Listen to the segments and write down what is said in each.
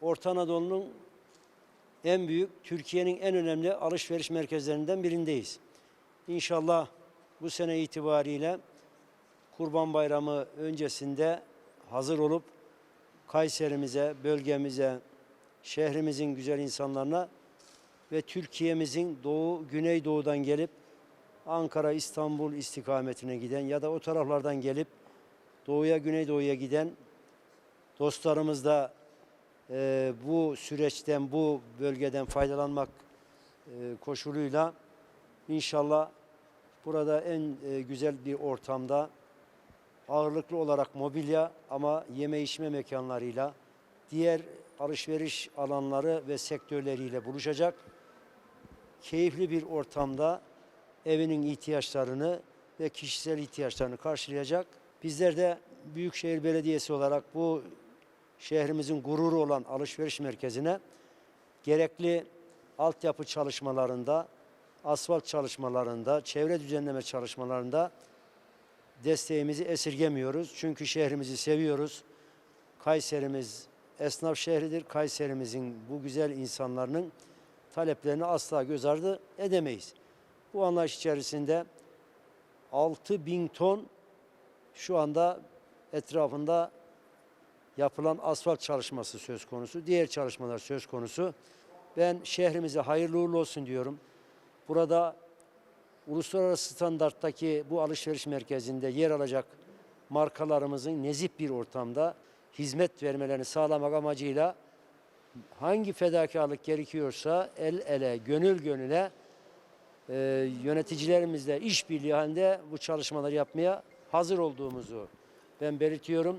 Orta Anadolu'nun en büyük, Türkiye'nin en önemli alışveriş merkezlerinden birindeyiz. İnşallah bu sene itibariyle Kurban Bayramı öncesinde hazır olup Kayserimize, bölgemize, şehrimizin güzel insanlarına ve Türkiye'mizin doğu, güneydoğudan gelip Ankara, İstanbul istikametine giden ya da o taraflardan gelip doğuya, güneydoğuya giden dostlarımız da e, bu süreçten, bu bölgeden faydalanmak e, koşuluyla inşallah burada en e, güzel bir ortamda ağırlıklı olarak mobilya ama yeme içme mekanlarıyla diğer alışveriş alanları ve sektörleriyle buluşacak. Keyifli bir ortamda evinin ihtiyaçlarını ve kişisel ihtiyaçlarını karşılayacak. Bizler de Büyükşehir Belediyesi olarak bu şehrimizin gururu olan alışveriş merkezine gerekli altyapı çalışmalarında, asfalt çalışmalarında, çevre düzenleme çalışmalarında desteğimizi esirgemiyoruz. Çünkü şehrimizi seviyoruz. Kayserimiz esnaf şehridir. Kayserimizin bu güzel insanların taleplerini asla göz ardı edemeyiz. Bu anlayış içerisinde 6 bin ton şu anda etrafında yapılan asfalt çalışması söz konusu. Diğer çalışmalar söz konusu. Ben şehrimize hayırlı uğurlu olsun diyorum. Burada uluslararası standarttaki bu alışveriş merkezinde yer alacak markalarımızın nezih bir ortamda hizmet vermelerini sağlamak amacıyla hangi fedakarlık gerekiyorsa el ele, gönül gönüle e, yöneticilerimizle işbirliği halinde bu çalışmaları yapmaya hazır olduğumuzu ben belirtiyorum.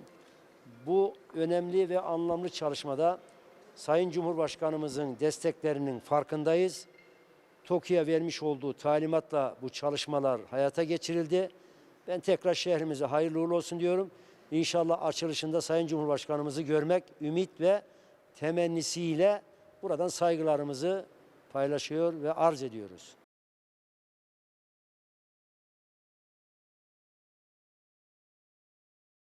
Bu önemli ve anlamlı çalışmada Sayın Cumhurbaşkanımızın desteklerinin farkındayız. TOKİ'ye vermiş olduğu talimatla bu çalışmalar hayata geçirildi. Ben tekrar şehrimize hayırlı uğurlu olsun diyorum. İnşallah açılışında Sayın Cumhurbaşkanımızı görmek ümit ve temennisiyle buradan saygılarımızı paylaşıyor ve arz ediyoruz.